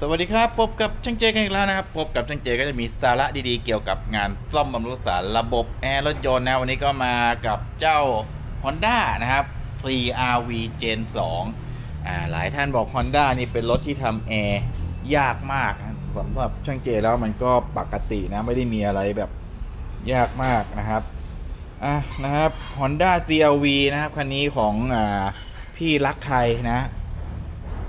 สวัสดีครับ พบกับช่างเจกันอีกแล้วนะครับ พบกับช่างเจก็จะมีสาระดีๆ เกี่ยวกับงานซ่อมบำรุงรักษารระบบแอร์รถยนต์นะวันนี้ก็มากับเจ้า Honda นะครับ CRV Gen 2อ่าหลายท่านบอก Honda นี่เป็นรถที่ทำแอร์ยากมากสำหรับช่างเจแล้วมันก็ปกตินะ ไม่ได้มีอะไรแบบยากมากนะครับอะนะครับ Honda CRV นะครับคันนี้ของอ่าพี่รักไทยนะ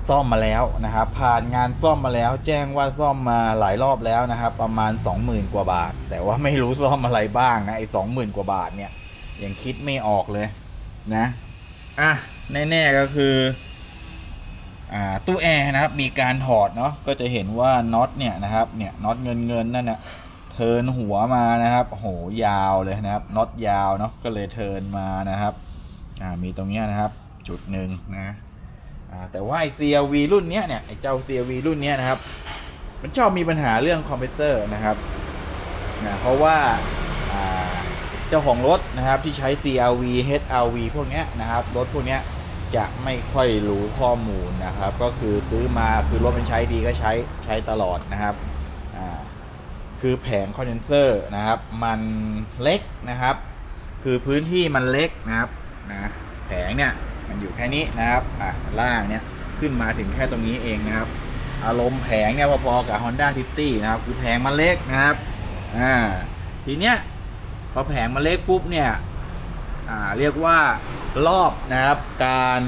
ซ่อมมาแล้วนะครับ ผ่านงานซ่อมมาแล้ว แจ้งว่าซ่อมมาหลายรอบแล้วนะครับ ประมาณ 20,000 กว่าบาท แต่ว่าไม่รู้ซ่อมอะไรบ้างนะไอ้สองหมื่นกว่าบาทเนี่ยยังคิดไม่ออกเลยนะอะแน่ๆก็คืออ่าตู้แอร์นะครับ มีการถอดเนาะก็จะเห็นว่าน็อตเนี่ยนะครับเนี่ยน็อตเงินเงินนั่นนะเทินหัวมานะครับโหยาวเลยนะครับน็อตยาวเนาะก็เลยเทินมานะครับอ่ามีตรงเนี้ยนะครับ จุดหนึ่งนะ แต่ว่าไอ CRV รุ่นเนี้ยเนี่ยไอเจ้า CRV รุ่นเนี้ยนะครับ มันชอบมีปัญหาเรื่องคอมเพรสเซอร์นะครับนะเพราะว่าเจ้าของรถนะครับที่ใช้ CRV HRV พวกเนี้ยนะครับรถพวกเนี้ยจะไม่ค่อยรู้ข้อมูลนะครับ ก็คือซื้อมาคือรถมันใช้ดีก็ใช้ใช้ตลอดนะครับคือแผงคอนเดนเซอร์นะครับ มันเล็กนะครับ คือพื้นที่มันเล็กนะครับนะแผงเนี่ย มันอยู่แค่นี้นะครับอะล่างเนี่ยขึ้นมาถึงแค่ตรงนี้เองนะครับ อารมณ์แผงเนี่ยพอๆกับ Honda c i t y นะครับ คือแผงมันเล็กนะครับอ่าทีเนี้ยพอแผงมันเล็กปุ๊บเนี่ยอ่าเรียกว่ารอบนะครับ การ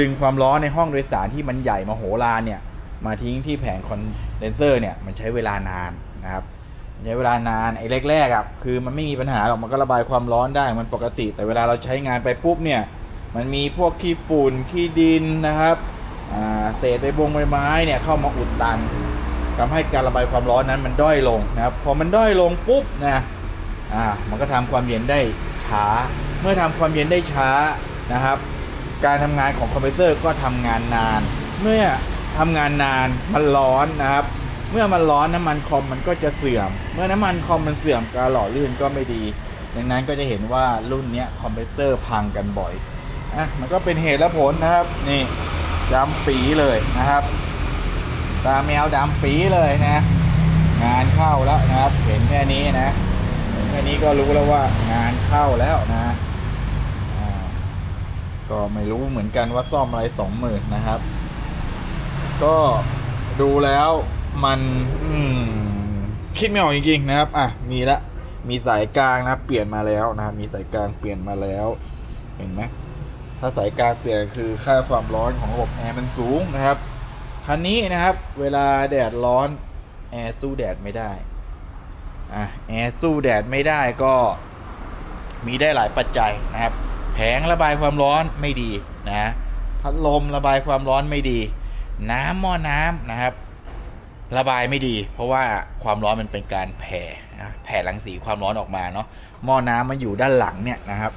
ดึงความร้อนในห้องโดยสารที่มันใหญ่มโหฬารเนี่ยมาทิ้งที่แผงคอนเดนเซอร์เนี่ยมันใช้เวลานานนะครับใช้เวลานานไอ้แรกๆอะคือมันไม่มีปัญหาหรอกมันก็ระบายความร้อนได้มันปกติ แต่เวลาเราใช้งานไปปุ๊บเนี่ย มันมีพวกขี้ฝุ่นขี้ดินนะครับเศษใบบงใบไม้เนี่ยเข้ามาอุดตันทำให้การระบายความร้อนนั้นมันด้อยลงนะครับพอมันด้อยลงปุ๊บนะอ่ามันก็ทำความเย็นได้ช้า เมื่อทำความเย็นได้ช้านะครับ การทำงานของคอมเพรสเซอร์ก็ทำงานนาน เมื่อทำงานนานมันร้อนนะครับ เมื่อมันร้อนน้ำมันคอมมันก็จะเสื่อม เมื่อน้ำมันคอมมันเสื่อมการหล่อลื่นก็ไม่ดี ดังนั้นก็จะเห็นว่ารุ่นนี้คอมเพรสเซอร์พังกันบ่อย อะมันก็เป็นเหตุและผลนะครับ นี่ดำปีเลยนะครับ ตาแมวดำปีเลยนะ งานเข้าแล้วนะครับ เห็นแค่นี้นะเห็นแค่นี้ก็รู้แล้วว่างานเข้าแล้วนะก็ไม่รู้เหมือนกันว่าซ่อมอะไรสองหมื่นนะครับ ก็ดูแล้วมันมคิดไม่ออกจริงๆนะครับ อะ มีละ มีสายกลางนะ เปลี่ยนมาแล้วนะครับมีสายกลางเปลี่ยนมาแล้ว เห็นไหม ถ้าสายกลางเปลี่ยนคือค่าความร้อนของระบบแอร์มันสูงนะครับ คันนี้นะครับ เวลาแดดร้อนแอร์สู้แดดไม่ได้ อะแอร์สู้แดดไม่ได้ก็มีได้หลายปัจจัยนะครับ แผงระบายความร้อนไม่ดีนะพัดลมระบายความร้อนไม่ดี น้ำหม้อน้ำนะครับ ระบายไม่ดี เพราะว่าความร้อนมันเป็นการแผ่แผ่รังสีความร้อนออกมาเนาะหม้อน้ำมันอยู่ด้านหลังเนี่ยนะครับ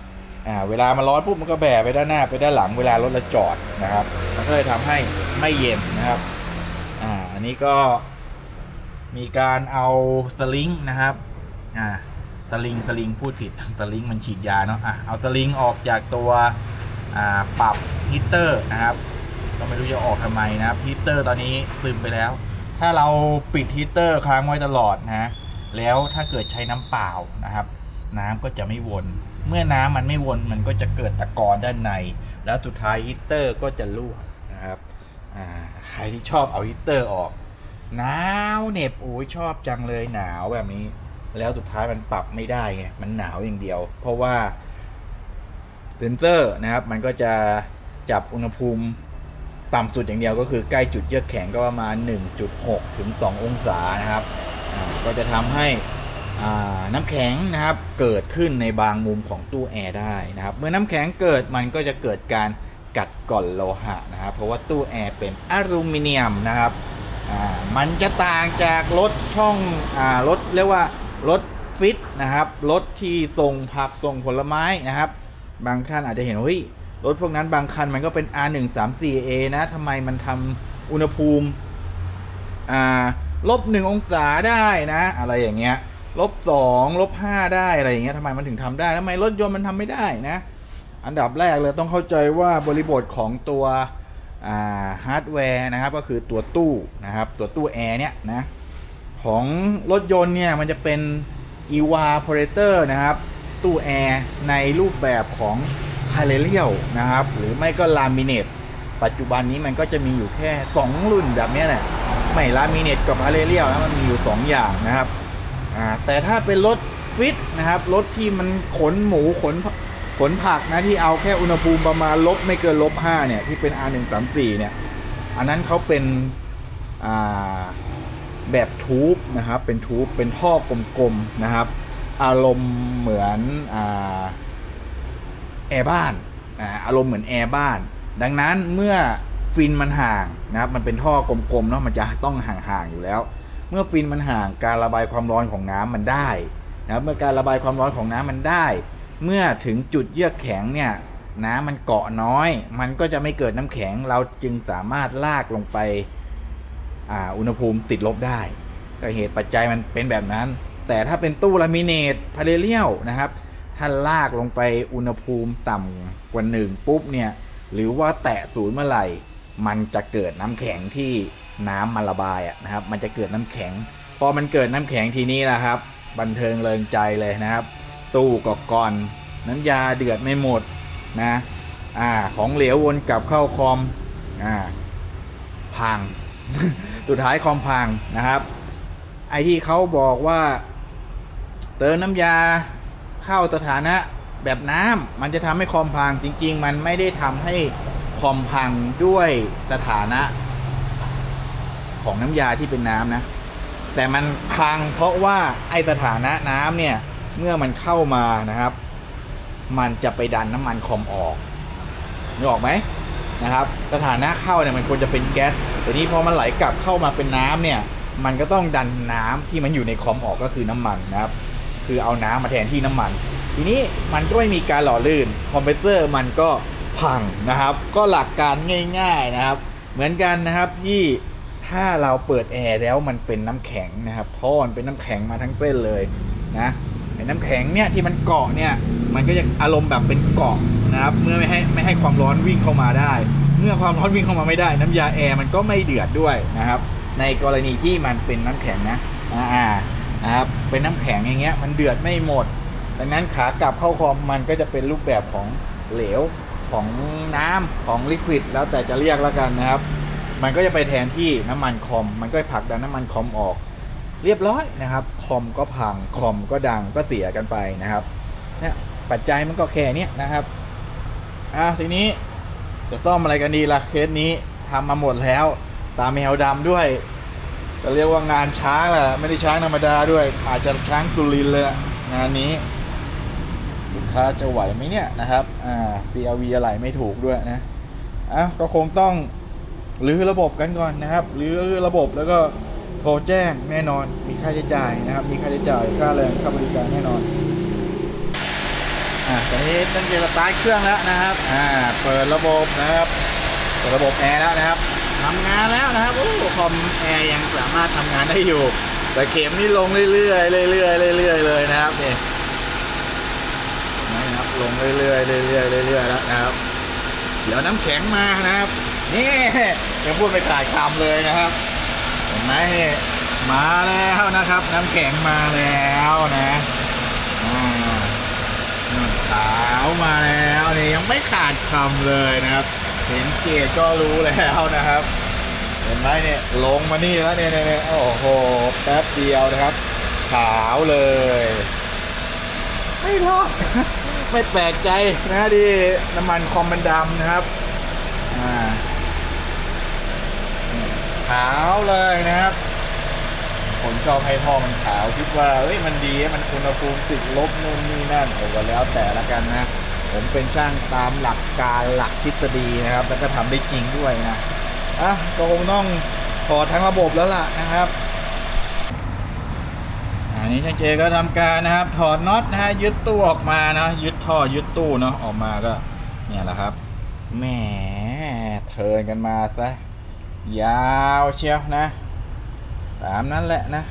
อ่าเวลามันร้อนปุ๊บมันก็แผ่ไปด้านหน้าไปด้านหลังเวลารถเราจอดนะครับ มันก็เลยทำให้ไม่เย็นนะครับอ่าอันนี้ก็มีการเอาสลิงนะครับอ่าสลิงสลิงพูดผิดสลิงมันฉีดยาเนาะอะเอาสลิงออกจากตัวอ่าปรับฮีตเตอร์นะครับก็ไม่รู้จะออกทำไมนะครับฮีตเตอร์ตอนนี้ซึมไปแล้ว ถ้าเราปิดฮีตเตอร์ค้างไว้ตลอดนะแล้วถ้าเกิดใช้น้ำเปล่านะครับ น้ำก็จะไม่วน เมื่อน้ำมันไม่วนมันก็จะเกิดตะกอนด้านใน แล้วสุดท้ายฮีตเตอร์ก็จะรั่วนะครับใครที่ชอบเอาฮีตเตอร์ออกหนาวเหน็บโอ้ยชอบจังเลยหนาวแบบนี้ แล้วสุดท้ายมันปรับไม่ได้ไงมันหนาวอย่างเดียว เพราะว่าเซนเซอร์นะครับ มันก็จะจับอุณหภูมิต่ำสุดอย่างเดียวก็คือใกล้จุดเยือกแข็งก็ประมาณ 1.6 ถึง 2 องศานะครับ ก็จะทำให้ น้ำแข็งนะครับเกิดขึ้นในบางมุมของตู้แอร์ได้นะครับ เมื่อน้ำแข็งเกิดมันก็จะเกิดการกัดก่อนโลหะนะครับ เพราะว่าตู้แอร์เป็นอลูมิเนียมนะครับมันจะต่างจากรถช่องอรถเรียกว่ารถฟิตนะครับรถที่ส่งผักส่งผลไม้นะครับ บางท่านอาจจะเห็นว่าเฮ้ยรถพวกนั้นบางคันมันก็เป็น R134A นะทำไมมันทำอุณหภูมิลบหนึ่งองศาได้นะ อะไรอย่างเงี้ย ลบสองลบห้าได้อะไรอย่างเงี้ยทำไมมันถึงทำได้ทำไมรถยนต์มันทำไม่ได้นะ อันดับแรกเลยต้องเข้าใจว่าบริบทของตัวฮาร์ดแวร์นะครับก็คือตัวตู้นะครับตัวตู้แอร์เนี่ยนะของรถยนต์เนี่ยมันจะเป็น evaporator นะครับตู้แอร์ในรูปแบบของพาเลเรียลนะครับหรือไม่ก็ลามิเนตปัจจุบันนี้มันก็จะมีอยู่แค่ 2 รุ่นแบบเนี้ยแหละไม่ลามิเนตกับพาเลเรียลนะมันมีอยู่ 2 อย่างนะครับ อ่าแต่ถ้าเป็นรถฟิตนะครับรถที่มันขนหมูขนขนผักนะที่เอาแค่อุณหภูมิประมาณลบไม่เกินลบ5เนี่ยที่เป็น R134 เนี่ยอันนั้นเขาเป็นแบบทูบนะครับเป็นทูบเป็นท่อกลมๆนะครับ อารมณ์เหมือนอแอร์บ้านอารมณ์เหมือนแอร์บ้าน ดังนั้นเมื่อฟินมันห่างนะครับมันเป็นท่อกลมๆเนาะมันจะต้องห่างๆอยู่แล้ว เมื่อฟินมันห่างการระบายความร้อนของน้ำมันได้นะครับเมื่อการระบายความร้อนของน้ำมันได้ เมื่อถึงจุดเยือกแข็งเนี่ยน้ำมันเกาะน้อย มันก็จะไม่เกิดน้ำแข็ง เราจึงสามารถลากลงไปออุณหภูมิติดลบได้ ก็เหตุปัจจัยมันเป็นแบบนั้น แต่ถ้าเป็นตู้ลามิเนตพาเรเลียลนะครับ ถ้าลากลงไปอุณหภูมิต่ำกว่าหนึ่งปุ๊บเนี่ย หรือว่าแตะศูนย์เมื่อไหร่ มันจะเกิดน้ำแข็งที่ น้ำมันระบายอะนะครับ มันจะเกิดน้ำแข็ง พอมันเกิดน้ำแข็งทีนี้นะครับ บันเทิงเริงใจเลยนะครับ ตู้กอกก่อนน้ำยาเดือดไม่หมดนะอ่าของเหลววนกลับเข้าคอมอ่าพังสุดท้ายคอมพังนะครับ ไอที่เขาบอกว่า เติมน้ำยาเข้าสถานะแบบน้ำมันจะทำให้คอมพังจริง ๆ มันไม่ได้ทำให้คอมพังด้วยสถานะ ของน้ำยาที่เป็นน้ำนะ แต่มันพังเพราะว่าไอสถานะน้ำเนี่ยเมื่อมันเข้ามานะครับ มันจะไปดันน้ำมันคอมออกนึกออกไหมนะครับ สถานะเข้าเนี่ยมันควรจะเป็นแก๊สแต่นี้พอมันไหลกลับเข้ามาเป็นน้ำเนี่ย มันก็ต้องดันน้ำที่มันอยู่ในคอมออกก็คือน้ำมันนะครับ คือเอาน้ำมาแทนที่น้ำมัน ทีนี้มันก็ไม่มีการหล่อลื่นคอมเพรสเซอร์มันก็พังนะครับ ก็หลักการง่าย ๆนะครับ เหมือนกันนะครับที่ ถ้าเราเปิดแอร์แล้วมันเป็นน้ำแข็งนะครับท่อนเป็นน้ำแข็งมาทั้งเส้นเลยนะไอ้น้ำแข็งเนี่ยที่มันเกาะเนี่ยมันก็จะอารมณ์แบบเป็นเกาะนะครับเมื่อไม่ให้ไม่ให้ความร้อนวิ่งเข้ามาได้ เมื่อความร้อนวิ่งเข้ามาไม่ได้ น้ำยาแอร์มันก็ไม่เดือดด้วยนะครับ ในกรณีที่มันเป็นน้ำแข็งนะอ่านะครับเป็นน้ำแข็งอย่างเงี้ยมันเดือดไม่หมดดังนั้นขากลับเข้าคอมมันก็จะเป็นรูปแบบของเหลวของน้ำของลิควิดแล้วแต่จะเรียกแล้วกันนะครับ มันก็จะไปแทนที่น้ำมันคอม มันก็ผลักดันน้ำมันคอมออก เรียบร้อยนะครับ คอมก็พัง คอมก็ดังก็เสียกันไปนะครับเนี่ยปัจจัยมันก็แค่เนี้ยนะครับอะทีนี้จะซ่อมอะไรกันดีล่ะเคสนี้ทำมาหมดแล้ว ตาแมวดำด้วยจะเรียกว่างานช้างแหละไม่ได้ช้างธรรมดาด้วย อาจจะช้างสุรินเลยงานนี้ลูกค้าจะไหวไหมเนี่ยนะครับอ่า CRV อะไรไม่ถูกด้วยนะอะก็คงต้อง หรือระบบกันก่อนนะครับ หรือระบบแล้วก็โทรแจ้งแน่นอน มีค่าใช้จ่ายนะครับ มีค่าใช้จ่ายค่าแรงค่าบริการแน่นอน อ่าตอนนี้ตั้งใจสตาร์ทเครื่องแล้วนะครับ อ่า เปิดระบบนะครับ เปิดระบบแอร์แล้วนะครับทำงานแล้วนะครับโอ้คอมแอร์ยังสามารถทำงานได้อยู่ แต่เข็มนี่ลงเรื่อยๆเรื่อยๆเรื่อยๆเลยนะครับเนี่ยนะครับลงเรื่อยๆเรื่อยๆเรื่อยๆแล้วนะครับ เดี๋ยวน้ำแข็งมานะครับ นี่ยังพูดไปขายคำเลยนะครับเห็นไหมมาแล้วนะครับ น้ำแข็งมาแล้วนะขาวมาแล้วนี่ยังไม่ขาดคำเลยนะครับ เห็นเกจก็รู้แล้วนะครับ เห็นไหมเนี่ยลงมานี่แล้วเนี่ยเนี่ยโอ้โหแป๊บเดียวนะครับ ขาวเลย ไม่รอดไม่แปลกใจนะที่น้ำมันคอมมันดำนะครับ อ่า ขาวเลยนะครับผมชอบให้ท่อมันขาวคิดว่าเอ้ยมันดีมันอุณหภูมิติดลบนู่นนี่นั่นโอ้ก็แล้วแต่ละกันนะ ผมเป็นช่างตามหลักการหลักทฤษฎีนะครับ แล้วก็ทำได้จริงด้วยนะอะก็คงต้องถอดทั้งระบบแล้วล่ะนะครับอันนี้ช่างเจก็ทำการนะครับ ถอดน็อตนะฮะยึดตู้ออกมานะยึดท่อยึดตู้เนาะออกมาก็ เนี่ยแหละครับแหมเทินกันมาซะ ยาวเชียวนะตามนั้นแหละนะ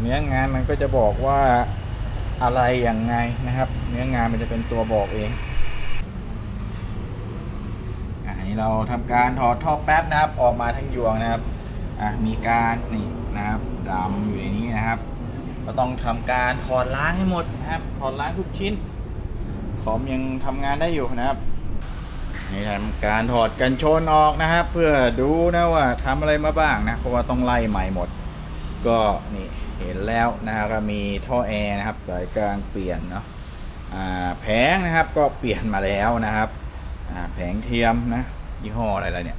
เนื้องานมันก็จะบอกว่าอะไรอย่างไงนะครับ เนื้องานมันจะเป็นตัวบอกเองอะอันนี้เราทำการถอดท่อแป๊บนะครับ ออกมาทั้งยวงนะครับอะมีการนี่นะครับดำอยู่ในนี้นะครับ ก็ต้องทำการถอดล้างให้หมดนะครับถอดล้างทุกชิ้นคอมยังทำงานได้อยู่นะครับ นี่ทำการถอดกันชนออกนะครับ เพื่อดูนะว่าทำอะไรมาบ้างนะ เพราะว่าต้องไล่ใหม่หมด ก็นี่เห็นแล้วนะครับก็มีท่อแอร์นะครับสายกลางเปลี่ยนเนาะอ่าแผงนะครับก็เปลี่ยนมาแล้วนะครับอ่าแผงเทียมนะยี่ห้ออะไรล่ะเนี่ย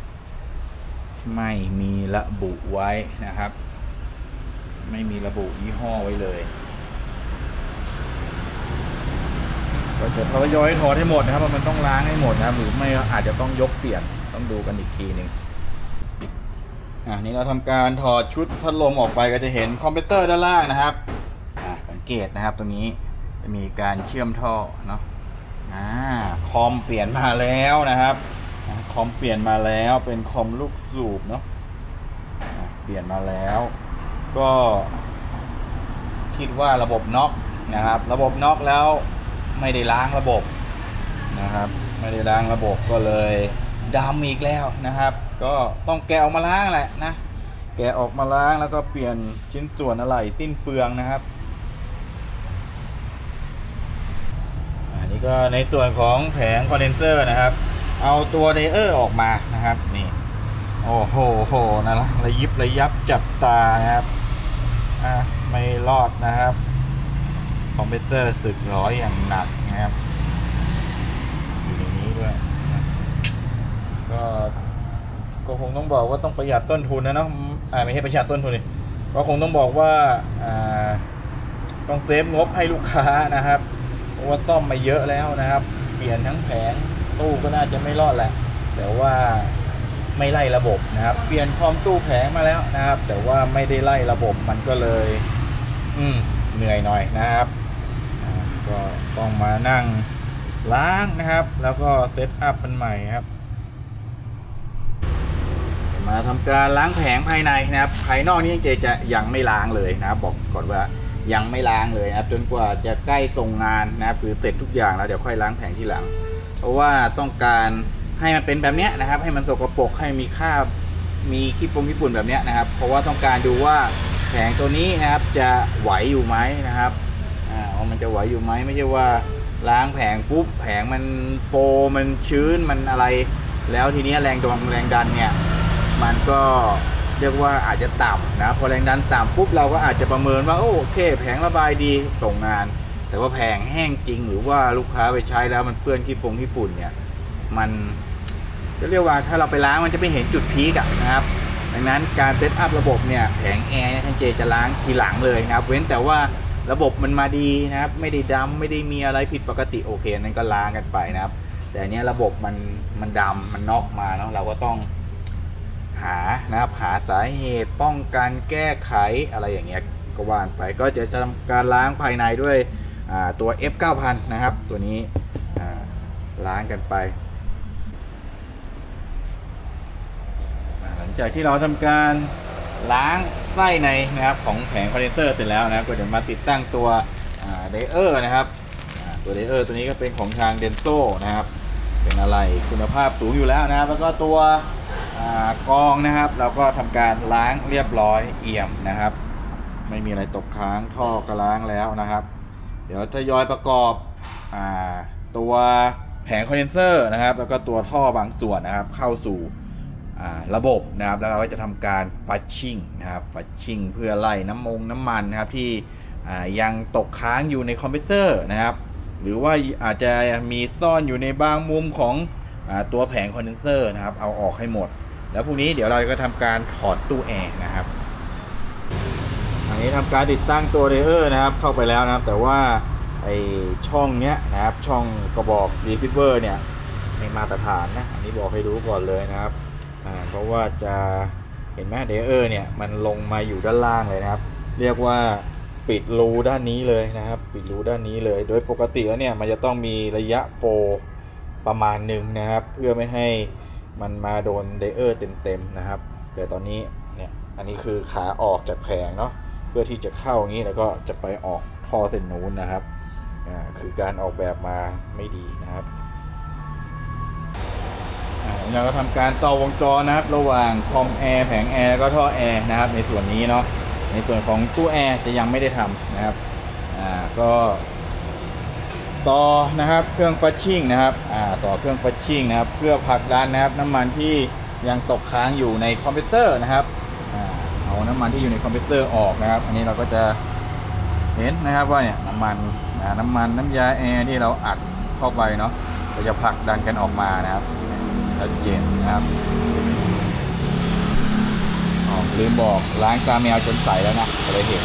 ไม่มีระบุไว้นะครับ ไม่มีระบุยี่ห้อไว้เลย ก็จะทยอยถอดให้หมดนะครับมันต้องล้างให้หมดนะครับหรือไม่อาจจะต้องยกเปลี่ยนต้องดูกันอีกทีหนึ่งอ่านี่เราทำการถอดชุดพัดลมออกไปก็จะเห็นคอมเพรสเซอร์ด้านล่างนะครับอ่าสังเกตนะครับตรงนี้จะมีการเชื่อมท่อเนาะอ่าคอมเปลี่ยนมาแล้วนะครับคอมเปลี่ยนมาแล้วเป็นคอมลูกสูบเนาะเปลี่ยนมาแล้ว ก็คิดว่าระบบน็อกนะครับ ระบบน็อกแล้ว ไม่ได้ล้างระบบนะครับ ไม่ได้ล้างระบบก็เลยดำอีกแล้วนะครับ ก็ต้องแกะออกมาล้างแหละนะ แกะออกมาล้างแล้วก็เปลี่ยนชิ้นส่วนอะไรสิ้นเปลืองนะครับอันนี้ก็ในส่วนของแผงคอนเดนเซอร์นะครับ เอาตัวไดเออร์ออกมานะครับนี่โอ้โหโหนะระยิบระยับจับตานะครับอะไม่รอดนะครับ คอมเพรสเซอร์สึกร้อยอย่างหนักนะครับ อยู่ในนี้ด้วย ก็ก็คงต้องบอกว่าต้องประหยัดต้นทุนนะเนาะอ่าไม่ใช่ประหยัดต้นทุนเลยก็คงต้องบอกว่าอ่าต้องเซฟงบให้ลูกค้านะครับเพราะว่าซ่อมมาเยอะแล้วนะครับ เปลี่ยนทั้งแผงตู้ก็น่าจะไม่รอดแหละ แต่ว่าไม่ไล่ระบบนะครับ เปลี่ยนคอมตู้แผงมาแล้วนะครับ แต่ว่าไม่ได้ไล่ระบบมันก็เลย อืมเหนื่อยหน่อยนะครับ ก็ต้องมานั่งล้างนะครับ แล้วก็เซตอัพมันใหม่ครับมาทำการล้างแผงภายในนะครับ ภายนอกนี่เจจะยังไม่ล้างเลยนะครับ บอกก่อนว่ายังไม่ล้างเลยนะครับ จนกว่าจะใกล้ส่งงานนะครับหรือเสร็จทุกอย่างแล้วเดี๋ยวค่อยล้างแผงที่หลัง เพราะว่าต้องการให้มันเป็นแบบนี้นะครับ ให้มันสกปรกให้มีคราบมีขี้ปงญี่ปุ่นแบบนี้นะครับ เพราะว่าต้องการดูว่าแผงตัวนี้นะครับจะไหวอยู่ไหมนะครับ ว่ามันจะไหวอยู่ไหมไม่ใช่ว่าล้างแผงปุ๊บแผงมันโปรมันชื้นมันอะไร แล้วทีนี้แรงดันแรงดันเนี่ยมันก็เรียกว่าอาจจะต่ำนะพอแรงดันต่ำปุ๊บเราก็อาจจะประเมินว่าโอเค แผงระบายดีส่งงาน แต่ว่าแผงแห้งจริง หรือว่าลูกค้าไปใช้แล้วมันเปื้อนขี้ปงขี้ฝุ่นเนี่ยมันจะเรียกว่าถ้าเราไปล้างมันจะไม่เห็นจุดพีกอะนะครับดังนั้นการเซตอัพระบบเนี่ยแผงแอร์ท่านเจจะล้างทีหลังเลยนะครับ เว้นแต่ว่า ระบบมันมาดีนะครับ ไม่ได้ดำไม่ได้มีอะไรผิดปกติโอเคนั้นก็ล้างกันไปนะครับ แต่เนี้ยระบบมันมันดำมันนอกมาเนาะเราก็ต้องหานะครับหาสาเหตุป้องกันแก้ไขอะไรอย่างเงี้ยก็ว่านไปก็จะทำการล้างภายในด้วยตัว F 9 0 0 0 นะครับ ตัวนี้ล้างกันไป หลังจากที่เราทำการ ล้างไส้ในนะครับของแผงคอนเดนเซอร์เสร็จแล้วนะครับก็เดี๋ยวมาติดตั้งตัวเดเออร์นะครับตัวเดเออร์ตัวนี้ก็เป็นของทางเดนโซนะครับเป็นอะไรคุณภาพสูงอยู่แล้วนะครับ แล้วก็ตัวกรองนะครับ เราก็ทำการล้างเรียบร้อยเอี่ยมนะครับ ไม่มีอะไรตกค้างท่อก็ล้างแล้วนะครับ เดี๋ยวทยอยประกอบอตัวแผงคอนเดนเซอร์นะครับ แล้วก็ตัวท่อบางส่วนนะครับ เข้าสู่ ระบบนะครับแล้วเราก็จะทำการฟัชชิ่งนะครับฟัชชิ่งเพื่อไล่น้ำมงน้ำมันนะครับที่ยังตกค้างอยู่ในคอมเพรสเซอร์นะครับ หรือว่าอาจจะมีซ่อนอยู่ในบางมุมของอตัวแผงคอนเดนเซอร์นะครับ เอาออกให้หมด แล้วพรุ่งนี้เดี๋ยวเราก็ทำการถอดตู้แอร์นะครับอันนี้ทำการติดตั้งตัวเรเออร์นะครับเข้าไปแล้วนะครับ แต่ว่าไอช่องเนี้ยนะครับช่องกระบอกรีซิเวอร์เนี่ยไม่มาตรฐานนะอันนี้บอกให้รู้ก่อนเลยนะครับ เพราะว่าจะเห็นไหมเรเออร์เนี่ยมันลงมาอยู่ด้านล่างเลยนะครับ เรียกว่าปิดรูด้านนี้เลยนะครับ ปิดรูด้านนี้เลย โดยปกติแล้วเนี่ยมันจะต้องมีระยะโฟประมาณหนึ่งนะครับ เพื่อไม่ให้มันมาโดนเดเออร์เต็มๆนะครับแต่ตอนนี้เนี่ยอันนี้คือขาออกจากแผงเนาะเพื่อที่จะเข้าอย่างนี้แล้วก็จะไปออกท่อเส้นนู้นนะครับอ่าคือการออกแบบมาไม่ดีนะครับ เราก็ทำการต่อวงจรนะครับ ระหว่างคอมแอร์แผงแอร์แล้วก็ท่อแอร์นะครับ ในส่วนนี้เนาะในส่วนของตู้แอร์จะยังไม่ได้ทำนะครับอ่าก็ต่อนะครับเครื่องฟัชชิ่งนะครับอ่าต่อเครื่องฟัชชิ่งนะครับ เพื่อผลักดันนะครับ น้ำมันที่ยังตกค้างอยู่ในคอมพิวเตอร์นะครับอ่าเอาน้ำมันที่อยู่ในคอมพิวเตอร์ออกนะครับ อันนี้เราก็จะเห็นนะครับว่าเนี่ยน้ำมันน้ำมันน้ำยาแอร์ที่เราอัดเข้าไปเนาะก็จะผลักดันกันออกมานะครับ ชัดเจนนะครับอ๋อลืมบอกล้างตาแมวจนใสแล้วนะก็เลยเห็น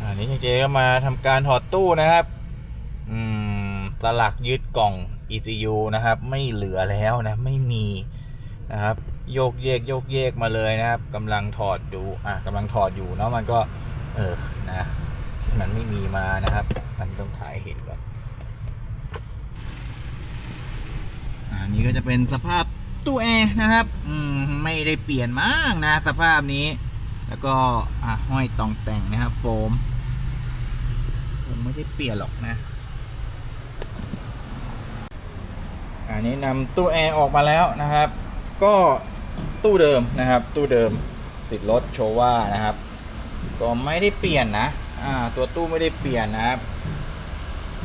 อันนี้เจก็มาทำการถอดตู้นะครับ อืมสลักยึดกล่อง ECU นะครับ ไม่เหลือแล้วนะ ไม่มีนะครับ โยกเยกโยกเยกมาเลยนะครับกำลังถอดดูอะกำลังถอดอยู่เนาะมันก็ เออนะมันไม่มีมานะครับ มันต้องถ่ายเห็นก่อน อันนี้ก็จะเป็นสภาพตู้แอร์นะครับ อืมไม่ได้เปลี่ยนมากนะ สภาพนี้ แล้วก็อะห้อยตองแต่งนะครับ โฟมผมไม่ได้เปลี่ยนหรอกนะอันนี้นำตู้แอร์ออกมาแล้วนะครับ ก็ตู้เดิมนะครับ ตู้เดิมติดรถโชว่านะครับ ก็ไม่ได้เปลี่ยนนะ อ่า ตัวตู้ไม่ได้เปลี่ยนนะครับ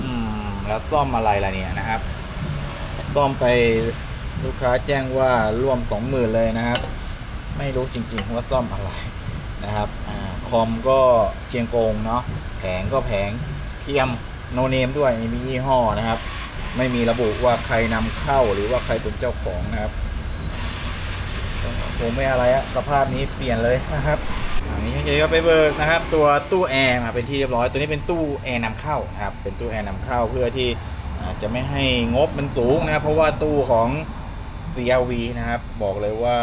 อืม แล้วซ่อมอะไรล่ะเนี่ยนะครับ ซ่อมไปลูกค้าแจ้งว่าร่วมสองหมื่นเลยนะครับ ไม่รู้จริงๆว่าซ่อมอะไรนะครับอคอมก็เชียงกงเนาะแผงก็แผงเทียมโนเนมด้วยไม่มียี่ห้อนะครับ ไม่มีระบุว่าใครนำเข้าหรือว่าใครเป็นเจ้าของนะครับผมไม่อะไรอะสภาพนี้เปลี่ยนเลยนะครับอันนี้เฉยๆก็ไปเบิกนะครับ ตัวตู้แอร์มาเป็นที่เรียบร้อย ตัวนี้เป็นตู้แอร์นำเข้านะครับเป็นตู้แอร์นำเข้าเพื่อที่ อาจจะไม่ให้งบมันสูงนะครับ เพราะว่าตู้ของ CLV นะครับ บอกเลยว่า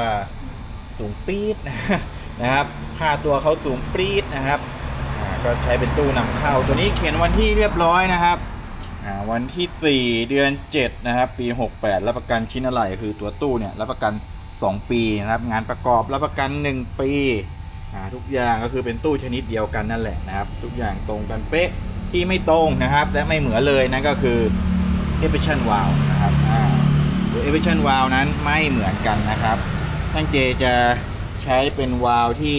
สูงปี๊ดนะครับ ค่าตัวเขาสูงปี๊ดนะครับก็ใช้เป็นตู้นำเข้า ตัวนี้เขียนวันที่เรียบร้อยนะครับวันที่ 4 เดือน 7 นะครับ ปี 68 รับประกันชิ้นอะไรคือตัวตู้เนี่ยรับประกัน 2 ปีนะครับ งานประกอบรับประกัน 1 ปีทุกอย่างก็คือเป็นตู้ชนิดเดียวกันนั่นแหละนะครับ ทุกอย่างตรงกันเป๊ะที่ไม่ตรงนะครับ และไม่เหมือนเลยนั่นก็คือ e v i s i o n Valve นะครับอ่าตัว e v i s i o n Valve นั้นไม่เหมือนกันนะครับท่านเจจะใช้เป็นวาล์วที่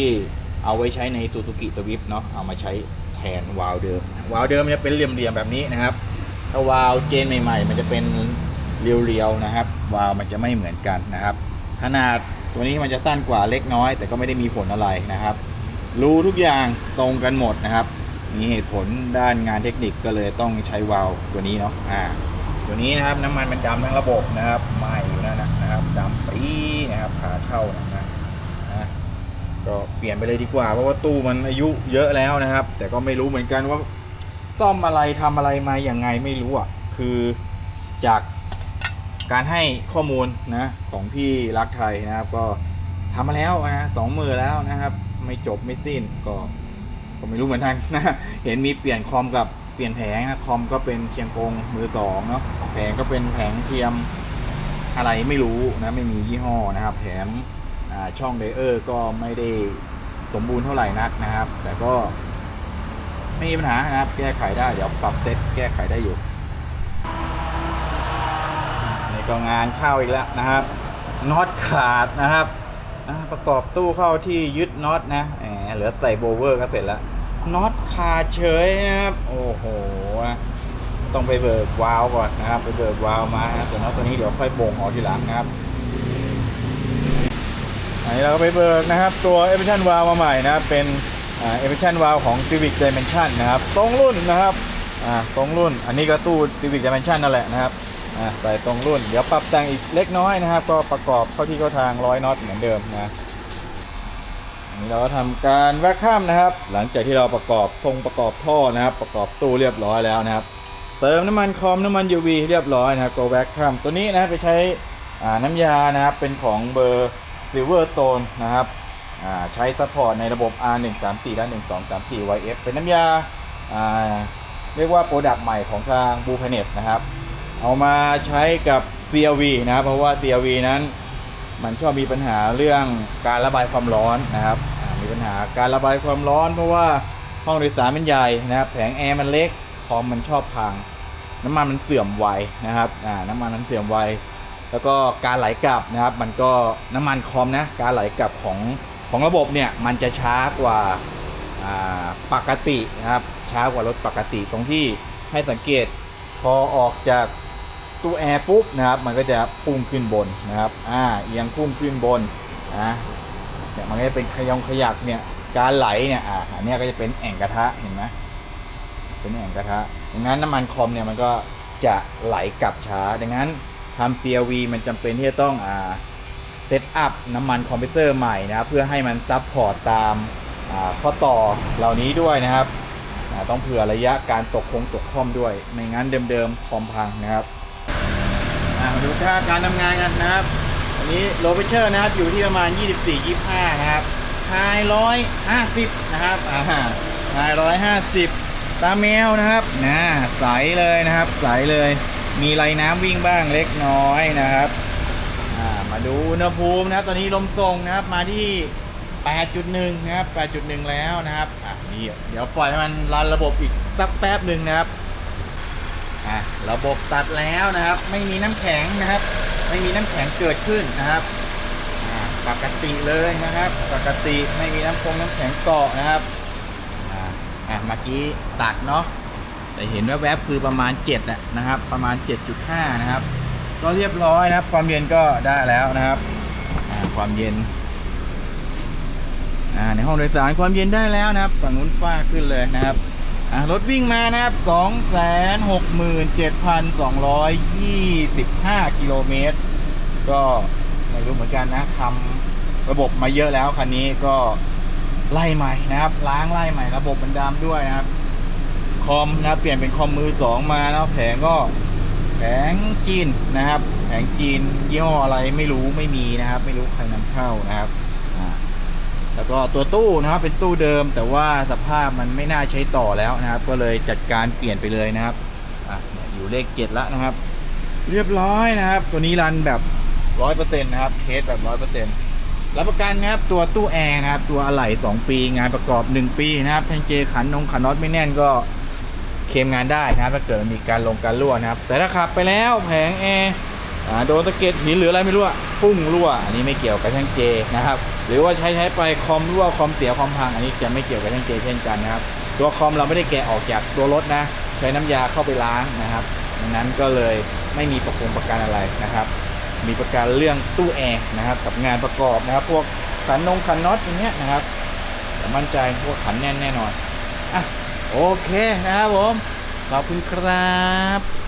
เอาไว้ใช้ใน Suzuki Swift เนาะเอามาใช้แทนวาล์วเดิมวาล์วเดิมจะเป็นเหลี่ยมๆแบบนี้นะครับถ้าวาล์วเจนใหม่ ๆ มันจะเป็นเรียวๆนะครับ วาล์วมันจะไม่เหมือนกันนะครับ ขนาดตัวนี้มันจะสั้นกว่าเล็กน้อย แต่ก็ไม่ได้มีผลอะไรนะครับ รูทุกอย่างตรงกันหมดนะครับ มีเหตุผลด้านงานเทคนิคก็เลยต้องใช้วาล์วตัวนี้เนาะอ่า ตัวนี้นะครับน้ำมันมันดำทั้งระบบนะครับไหม้อยู่นั่นนะนะครับดำปีนะครับขาเท่านะนะก็เปลี่ยนไปเลยดีกว่าเพราะว่าตู้มันอายุเยอะแล้วนะครับ แต่ก็ไม่รู้เหมือนกันว่าซ่อมอะไรทำอะไรมาอย่างไงไม่รู้อะคือจากการให้ข้อมูลนะของพี่รักไทยนะครับ ก็ทำมาแล้วนะสองมือแล้วนะครับ ไม่จบไม่สิ้นก็ผมไม่รู้เหมือนกันนะเห็นมีเปลี่ยนคอมกับ เปลี่ยนแผงนะคอมก็เป็นเชียงกงมือสองเนาะแผงก็เป็นแผงเทียมอะไรไม่รู้นะไม่มียี่ห้อนะครับ แถมช่องไดเออร์ก็ไม่ได้สมบูรณ์เท่าไหร่นักนะครับ แต่ก็ไม่มีปัญหานะครับ แก้ไขได้เดี๋ยวปรับเซตแก้ไขได้อยู่นี่ก็งานเข้าอีกแล้วนะครับน็อตขาดนะครับประกอบตู้เข้าที่ยึดน็อตนะเหลือใส่โบเวอร์ก็เสร็จแล้ว น็อตขาดเฉยนะครับ โอ้โห ต้องไปเบิกวาล์วก่อนนะครับ ไปเบิกวาล์วมานะส่วนน็อตตัวนี้เดี๋ยวค่อยบ่งออกทีหลังนะครับอันนี้เราก็ไปเบิกนะครับตัว e m i s s i o n valve มาใหม่นะครับเป็นอ่า emission valve ของ Civic Dimension นะครับตรงรุ่นนะครับอ่าตรงรุ่น อันนี้ก็ตู้ Civic Dimension นั่นแหละนะครับอะใส่ตรงรุ่น เดี๋ยวปรับแต่งอีกเล็กน้อยนะครับ ก็ประกอบเข้าที่เข้าทางร้อยน็อตเหมือนเดิมนะ เราก็ทำการแวคข้ามนะครับ หลังจากที่เราประกอบทรงประกอบท่อนะครับ ประกอบตู้เรียบร้อยแล้วนะครับ เติมน้ำมันคอมน้ำมัน UV เรียบร้อยนะครับก็แวคข้ามตัวนี้นะไปใช้น้ำยานะครับเป็นของเบอร์ Silver Stone นะครับใช้ซัพพอร์ตในระบบ R134 และ1234 YF เป็นน้ำยาเรียกว่าโปรดักต์ใหม่ของทาง Blue Planet นะครับ เอามาใช้กับ CLV นะครับเพราะว่า CLV นั้นมันชอบมีปัญหาเรื่องการระบายความร้อนนะครับ มีปัญหาการระบายความร้อนเพราะว่าห้องโดยสารมันใหญ่นะครับแผงแอร์มันเล็กคอมมันชอบพัง น้ำมันมันเสื่อมไวนะครับอ่าน้ำมันมันเสื่อมไวแล้วก็การไหลกลับนะครับ มันก็น้ำมันคอมนะการไหลกลับของของระบบเนี่ยมันจะช้ากว่าอ่าปกตินะครับช้ากว่ารถปกติตรงที่ให้สังเกตพอออกจากตู้แอร์ปุ๊บนะครับ มันก็จะพุ่งขึ้นบนนะครับ อ่าเอียงพุ่งขึ้นบนนะ เนี่ยมันก็จะเป็นขยงขยักเนี่ย การไหลเนี่ยอ่าอันนี้ก็จะเป็นแอ่งกระทะเห็นไหมเป็นแอ่งกระทะดังนั้นน้ำมันคอมเนี่ยมันก็จะไหลกลับช้า ดังนั้นทำ CLV มันจำเป็นที่จะต้องอ่าเซตอัพน้ำมันคอมพิวเตอร์ใหม่นะครับเพื่อให้มันซับพอร์ตตามอ่าข้อต่อเหล่านี้ด้วยนะครับอ่าต้องเผื่อระยะการตกคงตกคอมด้วย ไม่งั้นเดิมๆคอมพังนะครับอ่ามาดูค่าการทำงานกันนะครับ อันนี้โลเปเชอร์นะครับอยู่ที่ประมาณ 24-25 นะครับไฮร้อยห้าสิบนะครับอ่าไฮร้อยห้าสิบตาแมวนะครับนะใสเลยนะครับ ใสเลย มีไรน้ำวิ่งบ้างเล็กน้อยนะครับอ่ามาดูอุณหภูมินะครับ ตอนนี้ลมทรงนะครับ มาที่ 8.1 นะครับ 8.1 แล้วนะครับอะนี่เดี๋ยวปล่อยให้มันรันระบบอีกสักแป๊บหนึ่งนะครับ อะระบบตัดแล้วนะครับ ไม่มีน้ำแข็งนะครับ ไม่มีน้ำแข็งเกิดขึ้นนะครับปกติเลยนะครับ ปกติไม่มีน้ำคงน้ำแข็งเกาะนะครับอ่าอะเมื่อกี้ตัดเนาะแต่เห็นว่าแวบคือประมาณ7นะนะครับ ประมาณ 7.5 นะครับ ก็เรียบร้อยนะครับ ความเย็นก็ได้แล้วนะครับความเย็นในห้องโดยสารความเย็นได้แล้วนะครับฝั่งนู้นฟ้าขึ้นเลยนะครับ อะรถวิ่งมานะครับ 267,225 กิโลเมตร ก็ไม่รู้เหมือนกันนะทำระบบมาเยอะแล้วคันนี้ก็ไล่ใหม่นะครับ ล้างไล่ใหม่ระบบมันดำด้วยนะครับ คอมนะเปลี่ยนเป็นคอมมือสองมาแล้วแผงก็แผงจีนนะครับ แผงจีนยี่ห้ออะไรไม่รู้ไม่มีนะครับ ไม่รู้ใครนำเข้านะครับ แล้วก็ตัวตู้นะครับเป็นตู้เดิม แต่ว่าสภาพมันไม่น่าใช้ต่อแล้วนะครับ ก็เลยจัดการเปลี่ยนไปเลยนะครับอะเนี่ยอยู่เลขเจ็ดแล้วนะครับ เรียบร้อยนะครับ ตัวนี้รันแบบร้อยเปอร์เซ็นต์นะครับเคสแบบร้อยเปอร์เซ็นต์รับประกันนะครับตัวตู้แอร์นะครับตัวอะไหล่สองปีงานประกอบหนึ่งปีนะครับแทงเจขันนงขันน็อตไม่แน่นก็เคมงานได้นะครับถ้าเกิดมันมีการลงการรั่วนะครับ แต่ถ้าขับไปแล้วแผงแอร์โดนสะเก็ดหินหรืออะไรไม่รู้อะพุ่งรั่ว อันนี้ไม่เกี่ยวกับแท่งเจนะครับ หรือว่าใช้ใช้ไปคอมรั่วคอมเสียคอมพังอันนี้จะไม่เกี่ยวกับแท่งเจเช่นกันนะครับตัวคอมเราไม่ได้แกะออกจากตัวรถนะ ใช้น้ำยาเข้าไปล้างนะครับดังนั้นก็เลยไม่มีประกงประกันอะไรนะครับ มีประกันเรื่องตู้แอร์นะครับ กับงานประกอบนะครับ พวกขันนงขันน็อตอย่างเงี้ยนะครับแต่มั่นใจพวกขันแน่นแน่นอนอะโอเคนะครับผมขอบคุณครับ